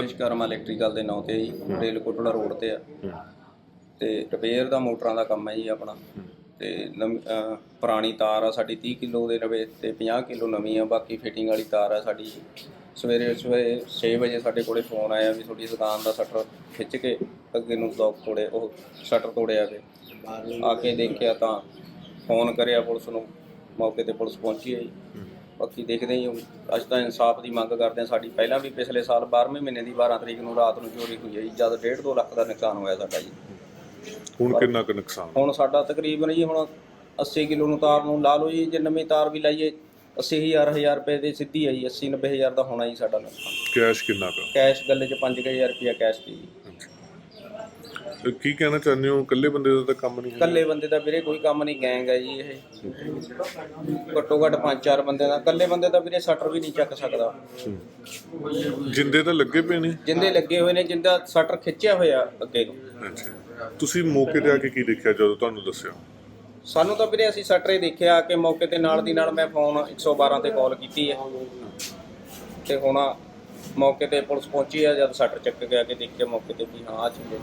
Vishwakarma electrical ਦੇ ਨਾਂ ਤੇ ਜੀ ਰੇਲ ਕੋਟੜਾ ਰੋਡ ਤੇ ਆ। ਤੇ ਰਿਪੇਅਰ ਦਾ ਮੋਟਰਾਂ ਦਾ ਕੰਮ ਹੈ ਜੀ ਆਪਣਾ। ਤੇ ਨਵੀਂ- ਪੁਰਾਣੀ ਤਾਰ ਆ ਸਾਡੀ 30 ਕਿਲੋ ਦੇ ਰਵੇ ਤੇ 50 ਕਿਲੋ ਨਵੀਂ ਆ ਬਾਕੀ ਫਿਟਿੰਗ ਵਾਲੀ ਤਾਰ ਆ ਸਾਡੀ। ਸਵੇਰੇ ਸਵੇਰੇ 6 ਵਜੇ ਸਾਡੇ ਕੋਲੇ ਫੋਨ ਆਇਆ ਵੀ ਤੁਹਾਡੀ ਦੁਕਾਨ ਦਾ ਸ਼ਟਰ ਖਿੱਚ ਕੇ ਅੱਗੇ ਨੂੰ ਲੋਕ ਤੋੜੇ ਉਹ ਸ਼ਟਰ ਤੋੜਿਆ ਕੇ ਆ ਕੇ ਦੇਖਿਆ ਤਾਂ ਫੋਨ ਕਰਿਆ ਪੁਲਿਸ ਨੂੰ ਮੌਕੇ ਤੇ ਪੁਲਿਸ ਪਹੁੰਚੀ ਹੈ ਜੀ। ਬਾਕੀ ਦੇਖਦੇ ਹੀ ਹਾਂ, ਅੱਜ ਤਾਂ ਇਨਸਾਫ ਦੀ ਮੰਗ ਕਰਦੇ ਹਾਂ। ਸਾਡੀ ਪਹਿਲਾਂ ਵੀ ਪਿਛਲੇ ਸਾਲ 12ਵੇਂ ਮਹੀਨੇ ਦੀ 12 ਤਰੀਕ ਨੂੰ ਰਾਤ ਨੂੰ ਚੋਰੀ ਹੋਈ ਹੈ ਜੀ। ਜਦ 1.5 2 ਲੱਖ ਦਾ ਨੁਕਸਾਨ ਹੋਇਆ ਸਾਡਾ ਜੀ। ਹੁਣ ਕਿੰਨਾ ਕੁ ਨੁਕਸਾਨ? ਹੁਣ ਸਾਡਾ ਤਕਰੀਬਨ ਜੀ ਹੁਣ 80 ਕਿਲੋ ਨੂੰ ਤਾਰ ਨੂੰ ਲਾ ਲਓ ਜੀ। ਜੇ ਨਵੀਂ ਤਾਰ ਵੀ ਲਾਈਏ 80000 1000 ਰੁਪਏ ਦੀ ਸਿੱਧੀ ਜੀ। 80 90000 ਦਾ ਹੋਣਾ ਜੀ ਸਾਡਾ ਨੁਕਸਾਨ। ਕੈਸ਼ ਕਿੰਨਾ ਕੁ? ਕੈਸ਼ ਗੱਲੇ 'ਚ 5000 ਰੁਪਇਆ ਕੈਸ਼ ਪਈ ਜੀ। ਕੀ ਕਹਿਣਾ ਚਾਹੁੰਦੇ ਹੋ? ਇਕੱਲੇ ਬੰਦੇ ਦਾ ਤਾਂ ਕੰਮ ਨਹੀਂ ਹੈ ਇਕੱਲੇ ਬੰਦੇ ਦਾ ਵੀਰੇ ਕੋਈ ਕੰਮ ਨਹੀਂ ਗੈਂਗ ਹੈ ਜੀ ਇਹ। ਘੱਟੋ ਘੱਟ ਪੰਜ ਚਾਰ ਬੰਦੇ ਦਾ। ਇਕੱਲੇ ਬੰਦੇ ਦਾ ਵੀਰੇ ਸ਼ਟਰ ਵੀ ਨਹੀਂ ਚੱਕ ਸਕਦਾ। ਜਿੰਦੇ ਤਾਂ ਲੱਗੇ ਪਏ ਨੇ? ਜਿੰਦੇ ਲੱਗੇ ਹੋਏ ਨੇ ਜਿੰਦਾ ਸ਼ਟਰ ਖਿੱਚਿਆ ਹੋਇਆ ਅੱਗੇ ਨੂੰ ਅੱਛਾ। ਤੁਸੀਂ ਮੌਕੇ ਤੇ ਆ ਕੇ ਕੀ ਦੇਖਿਆ ਜਦੋਂ ਤੁਹਾਨੂੰ ਦੱਸਿਆ? ਸਾਨੂੰ ਤਾਂ ਵੀਰੇ ਅਸੀਂ ਸ਼ਟਰ ਦੇਖਿਆ ਕਿ ਮੌਕੇ ਤੇ ਨਾਲ ਦੀ ਨਾਲ ਮੈਂ ਫੋਨ 112 ਤੇ ਕਾਲ ਕੀਤੀ ਹੈ। ਤੇ ਹੁਣ ਮੌਕੇ ਤੇ ਪੁਲਿਸ ਪਹੁੰਚੀ ਹੈ ਜਦ ਸ਼ਟਰ ਚੱਕ ਗਿਆ ਕਿ ਦੇਖਿਆ ਮੌਕੇ ਤੇ ਵੀ ਹਾਂ ਆ ਚੀਜ਼ ਹੈ